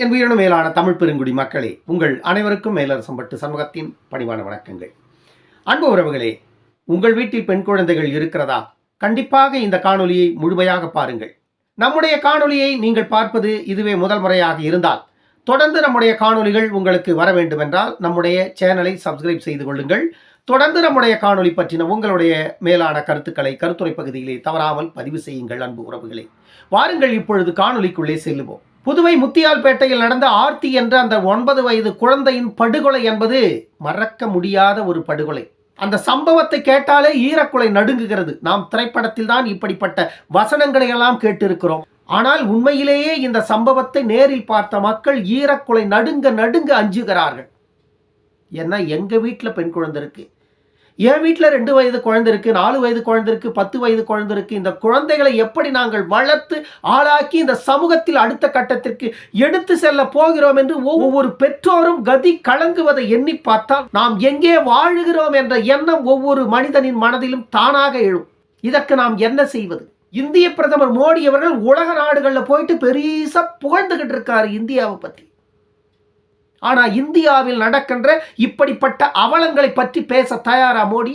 என் உயிரின மேலான தமிழ் பெருங்குடி மக்களே உங்கள் அனைவருக்கும் மேலரசம்பட்டு சமூகத்தின் பணிவான வணக்கங்கள். அன்பு உறவுகளே உங்கள் வீட்டில் பெண் குழந்தைகள் இருக்கிறதா? கண்டிப்பாக இந்த காணொலியை முழுமையாக பாருங்கள். நம்முடைய காணொலியை நீங்கள் பார்ப்பது இதுவே முதல் முறையாக இருந்தால் தொடர்ந்து நம்முடைய காணொளிகள் உங்களுக்கு வர வேண்டுமென்றால் நம்முடைய சேனலை சப்ஸ்கிரைப் செய்து கொள்ளுங்கள். தொடர்ந்து நம்முடைய காணொலி பற்றின உங்களுடைய மேலான கருத்துக்களை கருத்துரை பகுதியிலே தவறாமல் பதிவு செய்யுங்கள் அன்பு உறவுகளே. வாருங்கள் இப்பொழுது காணொலிக்குள்ளே செல்லுவோம். புதுவை முத்தியால்பேட்டையில் நடந்த ஆர்த்தி என்ற அந்த ஒன்பது வயது குழந்தையின் படுகொலை என்பது மறக்க முடியாத ஒரு படுகொலை. அந்த சம்பவத்தை கேட்டாலே ஈரக்குலை நடுங்குகிறது. நாம் திரைப்படத்தில் தான் இப்படிப்பட்ட வசனங்களை எல்லாம் கேட்டிருக்கிறோம். ஆனால் உண்மையிலேயே இந்த சம்பவத்தை நேரில் பார்த்த மக்கள் ஈரக்குலை நடுங்க நடுங்க அஞ்சுகிறார்கள். ஏன்னா எங்க வீட்டில் பெண் குழந்தை இருக்குது என் வீட்டில் ரெண்டு வயது குழந்தை இருக்கு நாலு வயது குழந்தை இருக்கு பத்து வயது குழந்தை இருக்கு. இந்த குழந்தைகளை எப்படி நாங்கள் வளர்த்து ஆளாக்கி இந்த சமூகத்தில் அடுத்த கட்டத்திற்கு எடுத்து செல்ல போகிறோம் என்று ஒவ்வொரு பெற்றோரும் கதி கலங்குவதை எண்ணி பார்த்தால் நாம் எங்கே வாழுகிறோம் என்ற எண்ணம் ஒவ்வொரு மனிதனின் மனதிலும் தானாக எழும். இதற்கு நாம் என்ன செய்வது? இந்திய பிரதமர் மோடி அவர்கள் உலக நாடுகளில் போயிட்டு பெரிசா புகழ்ந்துகிட்டு இருக்காரு இந்தியாவை பற்றி ஆனால் இந்தியாவில் நடக்கின்ற இப்படிப்பட்ட அவலங்களை பற்றி பேச தயாரா மோடி?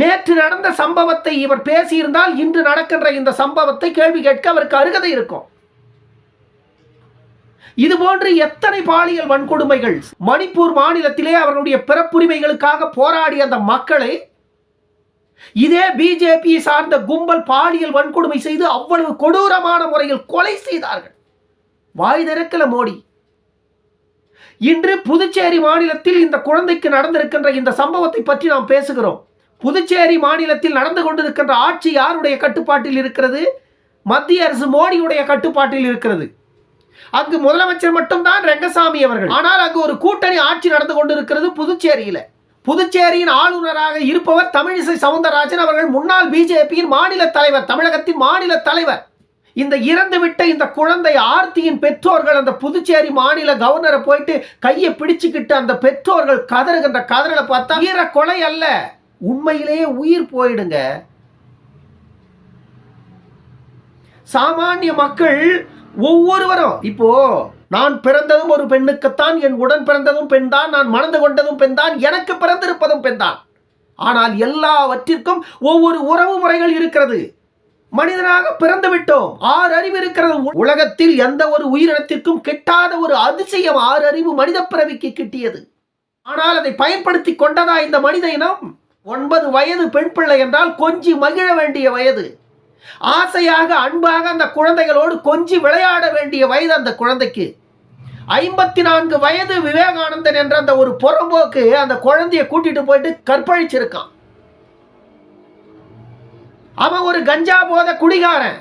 நேற்று நடந்த சம்பவத்தை இவர் பேசியிருந்தால் இன்று நடக்கின்ற இந்த சம்பவத்தை கேள்வி கேட்க அவருக்கு அருகதை இருக்கும். இது போன்று எத்தனை பாலியல் வன்கொடுமைகள் மணிப்பூர் மாநிலத்திலே அவர்களுடைய பிறப்புரிமைகளுக்காக போராடிய அந்த மக்களை இதே பிஜேபி சார்ந்த கும்பல் பாலியல் வன்கொடுமை செய்து அவ்வளவு கொடூரமான முறையில் கொலை செய்தார்கள். வாய் திறக்கல மோடி. இன்று புதுச்சேரி மாநிலத்தில் இந்த குழந்தைக்கு நடந்திருக்கின்ற இந்த சம்பவத்தை பற்றி நாம் பேசுகிறோம். புதுச்சேரி மாநிலத்தில் நடந்து கொண்டிருக்கின்ற ஆட்சி யாருடைய கட்டுப்பாட்டில் இருக்கிறது? மத்திய அரசு மோடியுடைய கட்டுப்பாட்டில் இருக்கிறது. அங்கு முதலமைச்சர் மட்டும்தான் ரங்கசாமி அவர்கள். ஆனால் அங்கு ஒரு கூட்டணி ஆட்சி நடந்து கொண்டிருக்கிறது புதுச்சேரியில். புதுச்சேரியின் ஆளுநராக இருப்பவர் தமிழிசை சவுந்தரராஜன் அவர்கள். முன்னாள் பிஜேபியின் மாநில தலைவர் தமிழகத்தின் மாநில தலைவர். இந்த இறந்துவிட்ட இந்த குழந்தை ஆர்த்தியின் பெற்றோர்கள் அந்த புதுச்சேரி மாநில கவர்னரை போயிட்டு கையை பிடிச்சுக்கிட்டு அந்த பெற்றோர்கள் கதறுகின்ற கதறலை பார்த்தா ஈர கொலை அல்ல. உண்மையிலேயே உயிர் போயிடுங்க. சாமானிய மக்கள் ஒவ்வொருவரும் இப்போ நான் பிறந்ததும் ஒரு பெண்ணுக்குத்தான் என் உடன் பிறந்ததும் பெண்தான் நான் மணந்து கொண்டதும் பெண் தான் எனக்கு பிறந்திருப்பதும் பெண்தான். ஆனால் எல்லாவற்றிற்கும் ஒவ்வொரு உறவு முறைகள் இருக்கிறது. மனிதனாக பிறந்து விட்டோம் ஆறு அறிவு இருக்கிறது. உலகத்தில் எந்த ஒரு உயிரினத்திற்கும் கிட்டாத ஒரு அதிசயம் ஆறு அறிவு மனித பிறவிக்கு கிட்டியது. ஆனால் அதை பயன்படுத்தி கொண்டதா இந்த மனித இனம்? ஒன்பது வயது பெண் பிள்ளை என்றால் கொஞ்சி மகிழ வேண்டிய வயது. ஆசையாக அன்பாக அந்த குழந்தைகளோடு கொஞ்சி விளையாட வேண்டிய வயது அந்த குழந்தைக்கு. ஐம்பத்தி நான்கு வயது விவேகானந்தன் என்ற அந்த ஒரு புறம்போக்கு அந்த குழந்தைய கூட்டிட்டு போயிட்டு கற்பழிச்சிருக்கான். அவன் ஒரு கஞ்சா போத குடிகாரன்.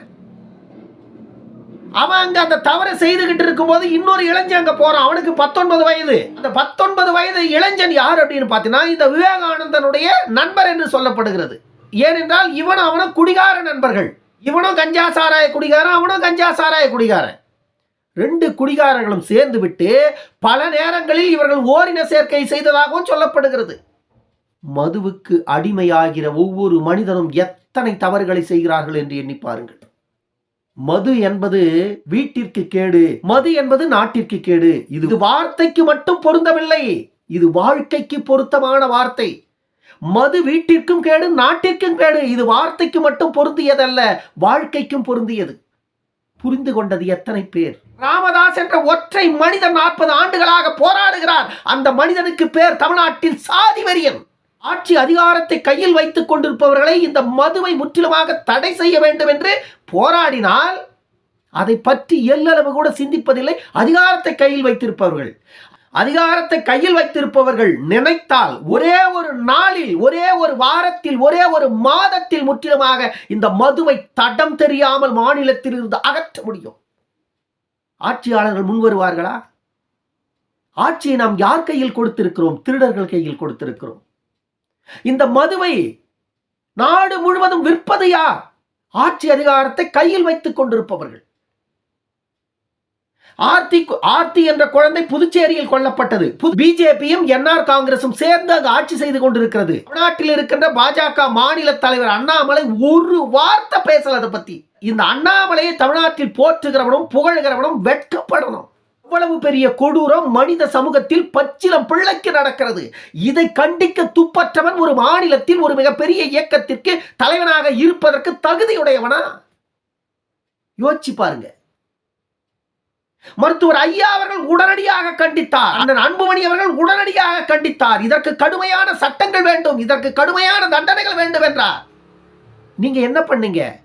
அவன் அங்க அந்த தவறை செய்துகிட்டு இருக்கும்போது இன்னொரு இளைஞன் அங்க போறான். அவனுக்கு பத்தொன்பது வயது. அந்த பத்தொன்பது வயது இளைஞன் யார் அப்படின்னு பார்த்தீங்கன்னா இந்த விவேகானந்தனுடைய நண்பர் என்று சொல்லப்படுகிறது. ஏனென்றால் இவனும் அவனும் குடிகார நண்பர்கள். இவனும் கஞ்சா சாராய குடிகாரன் அவனும் கஞ்சா சாராய குடிகாரன். ரெண்டு குடிகாரர்களும் சேர்ந்து விட்டு பல நேரங்களில் இவர்கள் ஓரின சேர்க்கை செய்ததாகவும் சொல்லப்படுகிறது. மதுவுக்கு அடிமையாகிற ஒவ்வொரு மனிதனும் எத்தனை தவறுகளை செய்கிறார்கள் என்று எண்ணி பாருங்கள். மது என்பது வீட்டிற்கு கேடு மது என்பது நாட்டிற்கு கேடு. இது வார்த்தைக்கு மட்டும் பொருந்தவில்லை இது வாழ்க்கைக்கு பொருத்தமான வார்த்தை. மது வீட்டிற்கும் கேடு நாட்டிற்கும் கேடு. இது வார்த்தைக்கு மட்டும் பொருந்தியதல்ல வாழ்க்கைக்கும் பொருந்தியது. புரிந்து கொண்டது எத்தனை பேர்? ராமதாஸ் என்ற ஒற்றை மனிதன் நாற்பது ஆண்டுகளாக போராடுகிறார். அந்த மனிதனுக்கு பேர் தமிழ்நாட்டில் சாதி வெறியன். ஆட்சி அதிகாரத்தை கையில் வைத்துக் கொண்டிருப்பவர்களை இந்த மதுவை முற்றிலுமாக தடை செய்ய வேண்டும் என்று போராடினால் அதை பற்றி எல்லளவு கூட சிந்திப்பதில்லை. அதிகாரத்தை கையில் வைத்திருப்பவர்கள். அதிகாரத்தை கையில் வைத்திருப்பவர்கள் நினைத்தால் ஒரே ஒரு நாளில் ஒரே ஒரு வாரத்தில் ஒரே ஒரு மாதத்தில் முற்றிலுமாக இந்த மதுவை தடம் தெரியாமல் மாநிலத்தில் இருந்து அகற்ற முடியும். ஆட்சியாளர்கள் முன் வருவார்களா? ஆட்சியை நாம் யார் கையில் கொடுத்திருக்கிறோம்? திருடர்கள் கையில் கொடுத்திருக்கிறோம். இந்த மதுவை நாடு முழுவதும் விற்பது யார் ஆட்சி அதிகாரத்தை கையில் வைத்துக் கொண்டிருப்பவர்கள். ஆர்த்தி ஆர்த்தி என்ற குழந்தை புதுச்சேரியில் கொல்லப்பட்டது. பிஜேபியும் என்ஆர் காங்கிரசும் சேர்ந்து அங்கு ஆட்சி செய்து கொண்டிருக்கிறது. தமிழ்நாட்டில் இருக்கின்ற பாஜக மாநில தலைவர் அண்ணாமலை ஒரு வார்த்தை பேசல அதை பத்தி. இந்த அண்ணாமலையை தமிழ்நாட்டில் போற்றுகிறவனும் புகழ்கிறவனும் வெட்கப்படணும். அவ்வளவு பெரிய கொடூரம் மனித சமூகத்தில் பச்சிலம் பிள்ளைக்கு நடக்கிறது. இதை கண்டிக்க துப்பற்றவன் ஒரு மாநிலத்தில் ஒரு மிகப்பெரிய இயக்கத்திற்கு தலைவனாக இருப்பதற்கு தகுதியுடையவனா? யோசிச்சு பாருங்க. மருத்துவர் ஐயா அவர்கள் உடனடியாக கண்டித்தார். அண்ணன் அன்புமணி அவர்கள் உடனடியாக கண்டித்தார். இதற்கு கடுமையான சட்டங்கள் வேண்டும். இதற்கு கடுமையான தண்டனைகள் வேண்டும் என்றார். நீங்க என்ன பண்ணீங்க?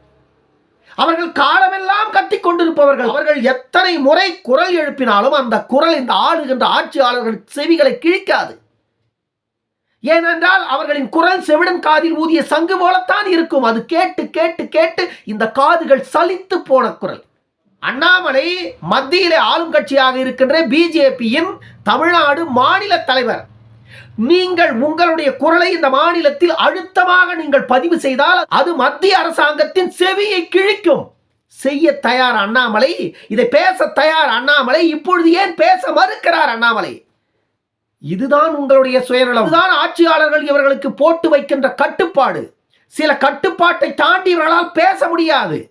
அவர்கள் காலமெல்லாம் கத்திக் கொண்டிருப்பவர்கள். அவர்கள் எத்தனை முறை குரல் எழுப்பினாலும் அந்த குரல் இந்த ஆளுகின்ற ஆட்சியாளர்கள் செவிகளை கிழிக்காது. ஏனென்றால் அவர்களின் குரல் செவிடன் காதில் ஊதிய சங்கு போலத்தான் இருக்கும். அது கேட்டு கேட்டு கேட்டு இந்த காதுகள் சலித்து போன குரல். அண்ணாமலை மத்தியிலே ஆளும் கட்சியாக இருக்கின்ற பிஜேபியின் தமிழ்நாடு மாநில தலைவர். நீங்கள் உங்களுடைய குரலை இந்த மாநிலத்தில் அழுத்தமாக நீங்கள் பதிவு செய்தால் அது மத்திய அரசாங்கத்தின் செவியை கிழிக்கும். செய்ய தயார் அண்ணாமலை இதை பேச தயார் அண்ணாமலை இப்பொழுது ஏன் பேச மறுக்கிறார் அண்ணாமலை? இதுதான் உங்களுடைய சுயநலம். தான் ஆட்சியாளர்கள் இவர்களுக்கு போட்டு வைக்கின்ற கட்டுப்பாடு. சில கட்டுப்பாட்டை தாண்டி இவர்களால் பேச முடியாது.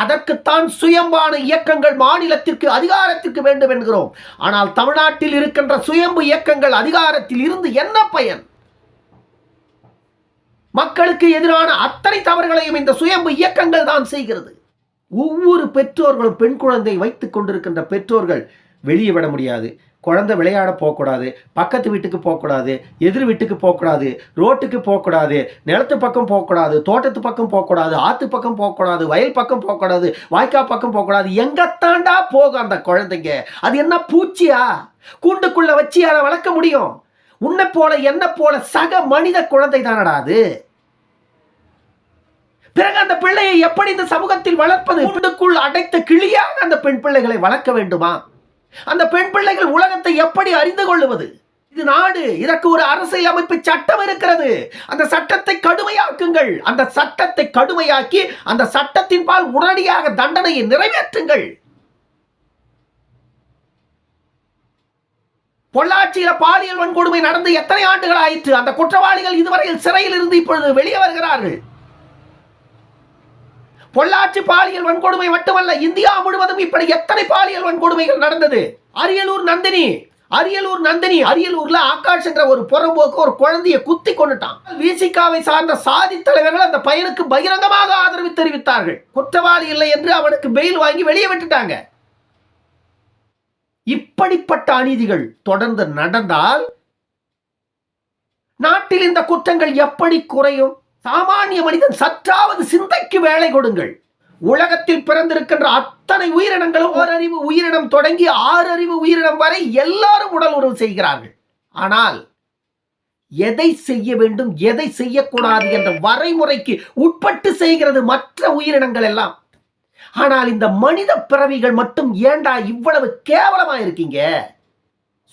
அதற்குத்தான் சுயம்பான இயக்கங்கள் மாநிலத்திற்கு அதிகாரத்திற்கு வேண்டும் என்கிறோம். ஆனால் தமிழ்நாட்டில் இருக்கின்ற சுயம்பு இயக்கங்கள் அதிகாரத்தில் இருந்து என்ன பயன்? மக்களுக்கு எதிரான அத்தனை தவறுகளையும் இந்த சுயம்பு இயக்கங்கள் தான் செய்கிறது. ஒவ்வொரு பெற்றோர்களும் பெண் குழந்தை வைத்துக் கொண்டிருக்கின்ற பெற்றோர்கள் வெளியே விட முடியாது. குழந்தை விளையாட போகக்கூடாது பக்கத்து வீட்டுக்கு போகக்கூடாது எதிர் வீட்டுக்கு போகக்கூடாது ரோட்டுக்கு போகக்கூடாது நிலத்து பக்கம் போகக்கூடாது தோட்டத்து பக்கம் போகக்கூடாது ஆற்று பக்கம் போகக்கூடாது வயல் பக்கம் போகக்கூடாது வாய்க்கா பக்கம் போகக்கூடாது எங்கத்தாண்டா போகும் அந்த குழந்தைங்க? அது என்ன பூச்சியா? கூண்டுக்குள்ளே வச்சு அதை வளர்க்க முடியும்? உன்னை போல என்ன போல சக மனித குழந்தை தானடா அது? பிறகு அந்த பிள்ளையை எப்படி இந்த சமூகத்தில் வளர்ப்பது? கூண்டுக்குள் அடைத்த கிளியாக அந்த பெண் பிள்ளைகளை வளர்க்க வேண்டுமா? அந்த பெண் பிள்ளைகள் உலகத்தை எப்படி அறிந்து கொள்ளுவது? இது நாடு இதற்கு ஒரு அரசியல் அமைப்பு சட்டம் இருக்கிறது. அந்த சட்டத்தை கடுமையாக்குங்கள். அந்த சட்டத்தை கடுமையாக்கி அந்த சட்டத்தின் பால் உடனடியாக தண்டனையை நிறைவேற்றுங்கள். பொள்ளாச்சியில பாலியல் வன்கொடுமை நடந்து எத்தனை ஆண்டுகள் ஆயிற்று? அந்த குற்றவாளிகள் இதுவரையில் சிறையில் இருந்து இப்பொழுது வெளியே வருகிறார்கள். பொள்ளாச்சி பாலியல் வன்கொடுமை மட்டுமல்ல இந்தியா முழுவதும் இப்படி எத்தனை பாலியல் வன்கொடுமைகள் நடந்தது? அரியலூர் நந்தினி அரியலூர் நந்தினி அரியலூர்ல ஆகாஷ்ங்கிற ஒரு புறம்போக்கு ஒரு குழந்தையை குத்தி கொண்டுட்டான் விசிகாவை சார்ந்த சாதி தலைவர்கள் அந்த பையனுக்கு பகிரங்கமாக ஆதரவு தெரிவித்தார்கள். குற்றவாளி இல்லை என்று அவனுக்கு பெயில் வாங்கி வெளியே விட்டுட்டாங்க. இப்படிப்பட்ட அநீதிகள் தொடர்ந்து நடந்தால் நாட்டில் இந்த குற்றங்கள் எப்படி குறையும்? சாமானிய மனிதன் சற்றாவது சிந்தைக்கு வேலை கொடுங்கள். உலகத்தில் பிறந்திருக்கின்ற அத்தனை உயிரினங்களும் ஓரறிவு உயிரினம் தொடங்கி ஆறறிவு உயிரினம் வரை எல்லாரும் உடல் உறவு செய்கிறார்கள். ஆனால் எதை செய்ய வேண்டும் எதை செய்யக்கூடாது என்ற வரைமுறைக்கு உட்பட்டு செய்கிறது மற்ற உயிரினங்கள் எல்லாம். ஆனால் இந்த மனித பிறவிகள் மட்டும் ஏண்டா இவ்வளவு கேவலமா இருக்கீங்க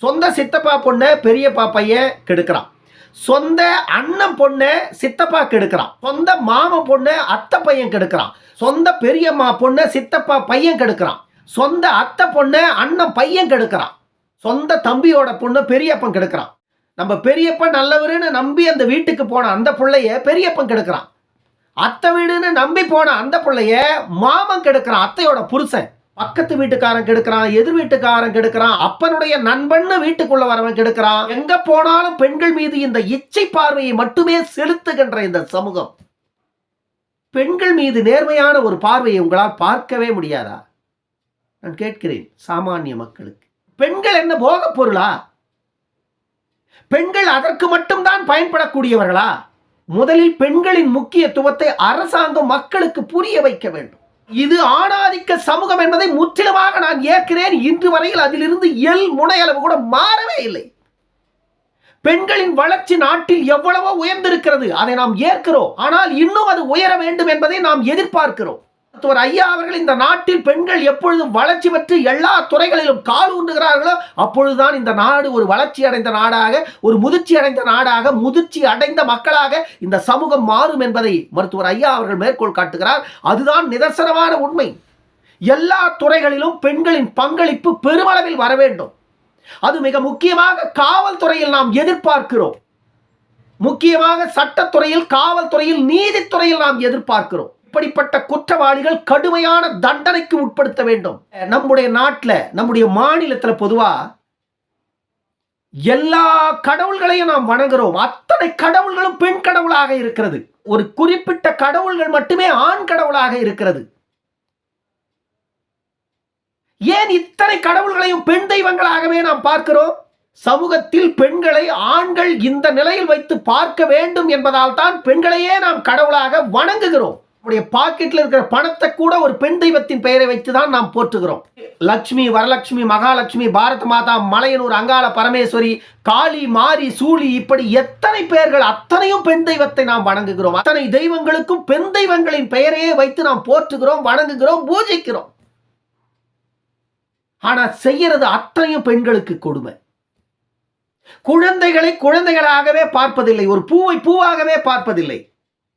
சொந்த சித்தப்பா பொண்ணை பெரியப்பா பையன் கெடுக்கிறான். சொந்த அண்ணன் பொண்ணு சித்தப்பா கெடுக்கிறான் சொந்த மாம பொண்ணு அத்தை பையன் கெடுக்கிறான். சொந்த பெரியம்மா பொண்ணு சித்தப்பா பையன் கெடுக்கிறான். சொந்த அத்தை பொண்ணு அண்ணன் பையன் கெடுக்கிறான். சொந்த தம்பியோட பொண்ணு பெரியப்பன் கெடுக்கிறான். நம்ம பெரியப்பன் நல்லவருன்னு நம்பி அந்த வீட்டுக்கு போன அந்த பிள்ளைய பெரியப்பன் கெடுக்கிறான். அத்தை வீடுன்னு நம்பி போன அந்த பிள்ளைய மாமன் கெடுக்கிறான் அத்தையோட புருஷன். பக்கத்து வீட்டுக்காரன் கெடுக்கிறான் எதிர் வீட்டுக்காரன் கெடுக்கிறான் அப்பனுடைய நண்பன்னு வீட்டுக்குள்ள வரவன் கெடுக்கிறான். எங்க போனாலும் பெண்கள் மீது இந்த இச்சை பார்வையை மட்டுமே செலுத்துகின்ற இந்த சமூகம். பெண்கள் மீது நேர்மையான ஒரு பார்வையை உங்களால் பார்க்கவே முடியாதா? நான் கேட்கிறேன் சாமானிய மக்களுக்கு. பெண்கள் என்ன போகப் பொருளா? பெண்கள் அதற்கு மட்டும்தான் பயன்படக்கூடியவர்களா? முதலில் பெண்களின் முக்கியத்துவத்தை அரசாங்கம் மக்களுக்கு புரிய வைக்க வேண்டும். இது ஆணாதிக்க சமூகம் என்பதை முற்றிலுமாக நான் ஏற்கிறேன். இன்று வரையில் அதிலிருந்து எல் முனையளவு கூட மாறவே இல்லை. பெண்களின் வளர்ச்சி நாட்டில் எவ்வளவோ உயர்ந்திருக்கிறது. அதை நாம் ஏற்கிறோம். ஆனால் இன்னும் அது உயர வேண்டும் என்பதை நாம் எதிர்பார்க்கிறோம். மருத்துவர் ஐயா அவர்கள் இந்த நாட்டில் பெண்கள் எப்பொழுதும் வளர்ச்சி பெற்று எல்லா துறைகளிலும் கால் ஊன்றுகிறார்களோ அப்பொழுதுதான் இந்த நாடு ஒரு வளர்ச்சி அடைந்த நாடாக ஒரு முதிர்ச்சி அடைந்த நாடாக முதிர்ச்சி அடைந்த மக்களாக இந்த சமூகம் மாறும் என்பதை மருத்துவர் ஐயா அவர்கள் மேற்கோள் காட்டுகிறார். அதுதான் நிதர்சனமான உண்மை. எல்லா துறைகளிலும் பெண்களின் பங்களிப்பு பெருமளவில் வர வேண்டும். அது மிக முக்கியமாக காவல்துறையில் நாம் எதிர்பார்க்கிறோம். முக்கியமாக சட்டத்துறையில் காவல்துறையில் நீதித்துறையில் நாம் எதிர்பார்க்கிறோம். இப்படிப்பட்ட குற்றவாளிகள் கடுமையான தண்டனைக்கு உட்படுத்த வேண்டும். நம்முடைய நாட்டில் நம்முடைய மாநிலத்தில் பொதுவாக எல்லா கடவுள்களையும் நாம் வணங்குறோம். அத்தனை கடவுள்களும் பெண் கடவுளாக இருக்கிறது. ஒரு குறிப்பிட்ட கடவுள்கள் மட்டுமே ஆண் கடவுளாக இருக்கிறது. ஏன் இத்தனை கடவுள்களையும் பெண் தெய்வங்களாகவே நாம் பார்க்கிறோம்? சமூகத்தில் பெண்களை ஆண்கள் இந்த நிலையில் வைத்து பார்க்க வேண்டும் என்பதால் தான் பெண்களையே நாம் கடவுளாக வணங்குகிறோம். நம்முடைய பாக்கெட்ல இருக்கிற பணத்தை கூட ஒரு பெண் தெய்வத்தின் பெயரை வைத்து தான் நாம் போற்றுகிறோம். லட்சுமி வரலட்சுமி மகாலட்சுமி பாரத மாதா மலையனூர் அங்காள பரமேஸ்வரி காளி மாரி சூழி இப்படி எத்தனை பெயர்கள் அத்தனையும் பெண் தெய்வத்தை நாம் வணங்குகிறோம். அத்தனை தெய்வங்களுக்கும் பெண் தெய்வங்களின் பெயரையே வைத்து நாம் போற்றுகிறோம் வணங்குகிறோம் பூஜிக்கிறோம். ஆனா செய்யறது அத்தனையும் பெண்களுக்கு கொடுமை. குழந்தைகளை குழந்தைகளாகவே பார்ப்பதில்லை ஒரு பூவை பூவாகவே பார்ப்பதில்லை.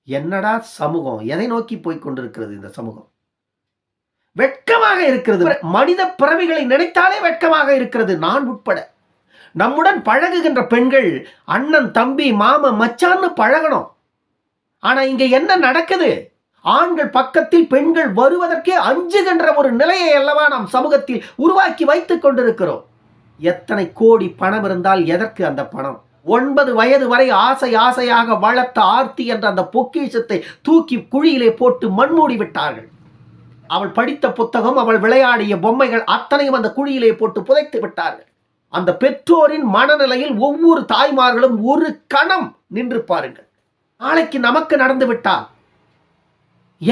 என்னடா சமூகம்? எதை நோக்கி போய் கொண்டிருக்கிறது இந்த சமூகம்? வெட்கமாக இருக்கிறது. மனித பிறவிகளை நினைத்தாலே வெட்கமாக இருக்கிறது. நான் உட்பட. நம்முடன் பழகுகின்ற பெண்கள் அண்ணன் தம்பி மாம மச்சான்னு பழகணும். ஆனா இங்க என்ன நடக்குது? ஆண்கள் பக்கத்தில் பெண்கள் வருவதற்கே அஞ்சுகின்ற ஒரு நிலையை அல்லவா நாம் சமூகத்தில் உருவாக்கி வைத்துக் கொண்டிருக்கிறோம். எத்தனை கோடி பணம் இருந்தால் எதற்கு அந்த பணம்? ஒன்பது வயது வரை ஆசை ஆசையாக வளர்த்த ஆர்த்தி என்ற அந்த பொக்கிஷத்தை தூக்கி குழியிலே போட்டு மண்மூடி விட்டார்கள். அவள் படித்த புத்தகம் அவள் விளையாடிய பொம்மைகள் அத்தனையும் அந்த குழியிலே போட்டு புதைத்து விட்டார்கள். அந்த பெற்றோரின் மனநிலையில் ஒவ்வொரு தாய்மார்களும் ஒரு கணம் நின்று பாருங்கள். நாளைக்கு நமக்கு நடந்து விட்டால்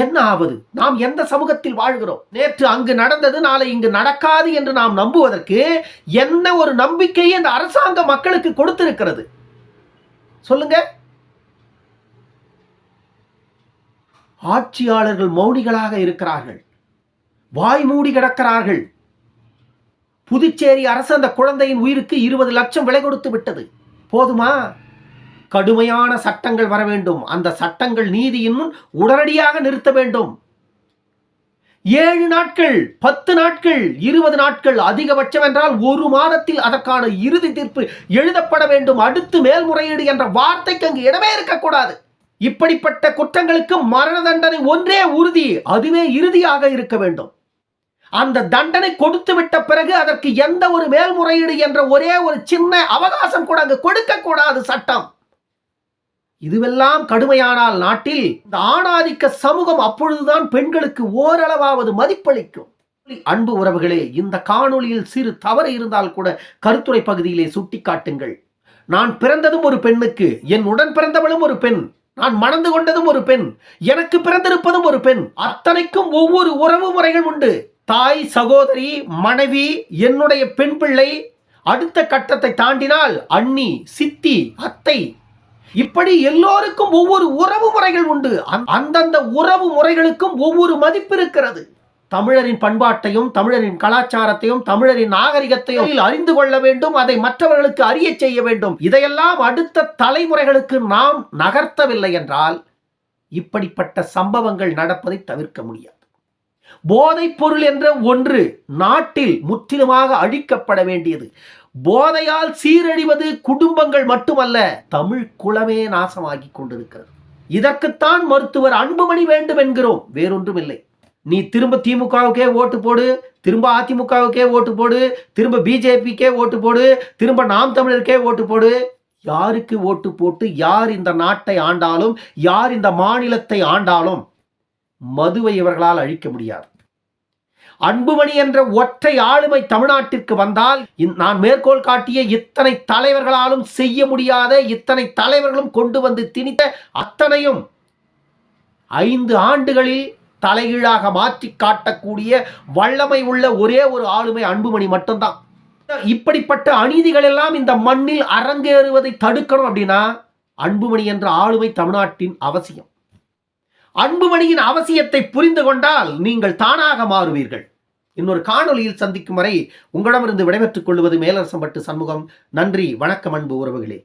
என்ன ஆவது நாம் எந்த சமூகத்தில் வாழ்கிறோம்? நேற்று அங்கு நடந்தது நாளை இங்கு நடக்காது என்று நாம் நம்புவதற்கு என்ன ஒரு நம்பிக்கையை இந்த அரசாங்கம் மக்களுக்கு கொடுத்திருக்கிறது? சொல்லுங்க. ஆட்சியாளர்கள் மௌனிகளாக இருக்கிறார்கள். வாய் மூடி கிடக்கிறார்கள். புதுச்சேரி அரசு அந்த குழந்தையின் உயிருக்கு இருபது லட்சம் விலை கொடுத்து விட்டது. போதுமா? கடுமையான சட்டங்கள் வர வேண்டும். அந்த சட்டங்கள் நீதியின் முன் உடனடியாக நிறுத்த வேண்டும். ஏழு நாட்கள் பத்து நாட்கள் இருபது நாட்கள் அதிகபட்சம் என்றால் ஒரு மாதத்தில் அதற்கான இறுதி தீர்ப்பு எழுதப்பட வேண்டும். அடுத்து மேல்முறையீடு என்ற வார்த்தைக்கு அங்கு இடமே இருக்கக்கூடாது. இப்படிப்பட்ட குற்றங்களுக்கு மரண தண்டனை ஒன்றே உறுதி அதுவே இறுதியாக இருக்க வேண்டும். அந்த தண்டனை கொடுத்து விட்ட பிறகு அதற்கு எந்த ஒரு மேல்முறையீடு என்ற ஒரே ஒரு சின்ன அவகாசம் கூட அங்கு கொடுக்கக்கூடாது சட்டம். இதுவெல்லாம் கடுமையானால் நாட்டில் இந்த ஆணாதிக்க சமூகம் அப்பொழுதுதான் பெண்களுக்கு ஓரளவாவது மதிப்பளிக்கும். அன்பு உறவுகளே இந்த காணொளியில் சிறு தவறு இருந்தால் கூட கருத்துரை பகுதியிலே சுட்டிக்காட்டுங்கள். நான் பிறந்ததும் ஒரு பெண்ணுக்கு என் உடன் பிறந்தவளும் ஒரு பெண் நான் மணந்து கொண்டதும் ஒரு பெண் எனக்கு பிறந்திருப்பதும் ஒரு பெண் அத்தனைக்கும் ஒவ்வொரு உறவு முறைகள் உண்டு. தாய் சகோதரி மனைவி என்னுடைய பெண் பிள்ளை அடுத்த கட்டத்தை தாண்டினால் அண்ணி சித்தி அத்தை இப்படி எல்லோருக்கும் ஒவ்வொரு உறவு முறைகள் உண்டு. அந்தந்த உறவு முறைகளுக்கும் ஒவ்வொரு மதிப்பு இருக்கிறது. தமிழரின் பண்பாட்டையும் தமிழரின் கலாச்சாரத்தையும் தமிழரின் நாகரிகத்தையும் அறிந்து கொள்ள வேண்டும் அதை மற்றவர்களுக்கு அறிய செய்ய வேண்டும். இதையெல்லாம் அடுத்த தலைமுறைகளுக்கு நாம் நகர்த்தவில்லை என்றால் இப்படிப்பட்ட சம்பவங்கள் நடப்பதை தவிர்க்க முடியாது. போதைப் பொருள் என்ற ஒன்று நாட்டில் முற்றிலுமாக அழிக்கப்பட வேண்டியது. போதையால் சீரழிவது குடும்பங்கள் மட்டுமல்ல தமிழ் குலமே நாசமாகி கொண்டிருக்கிறது. இதற்குத்தான் மருத்துவர் அன்புமணி வேண்டும் என்கிறோம். வேறொன்றும் இல்லை நீ திரும்ப திமுகவுக்கே ஓட்டு போடு திரும்ப அதிமுகவுக்கே ஓட்டு போடு திரும்ப பிஜேபிக்கே ஓட்டு போடு திரும்ப நாம் தமிழருக்கே ஓட்டு போடு. யாருக்கு ஓட்டு போட்டு யார் இந்த நாட்டை ஆண்டாலும் யார் இந்த மாநிலத்தை ஆண்டாலும் மதுவை இவர்களால் அழிக்க முடியாது. அன்புமணி என்ற ஒற்றை ஆளுமை தமிழ்நாட்டிற்கு வந்தால் நான் மேற்கோள் காட்டிய இத்தனை தலைவர்களாலும் செய்ய முடியாத இத்தனை தலைவர்களும் கொண்டு வந்து திணித்த அத்தனையும் ஐந்து ஆண்டுகளில் தலைகீழாக மாற்றி காட்டக்கூடிய வல்லமை உள்ள ஒரே ஒரு ஆளுமை அன்புமணி மட்டும்தான். இப்படிப்பட்ட அநீதிகள் எல்லாம் இந்த மண்ணில் அரங்கேறுவதை தடுக்கணும் அப்படின்னா அன்புமணி என்ற ஆளுமை தமிழ்நாட்டின் அவசியம். அன்புமணியின் அவசியத்தை புரிந்து கொண்டால் நீங்கள் தானாக மாறுவீர்கள். இன்னொரு காணொலியில் சந்திக்கும் வரை உங்களிடமிருந்து விடைபெற்றுக் கொள்வது மேலரசம்பட்டு சண்முகம். நன்றி வணக்கம் அன்பு உறவுகளே.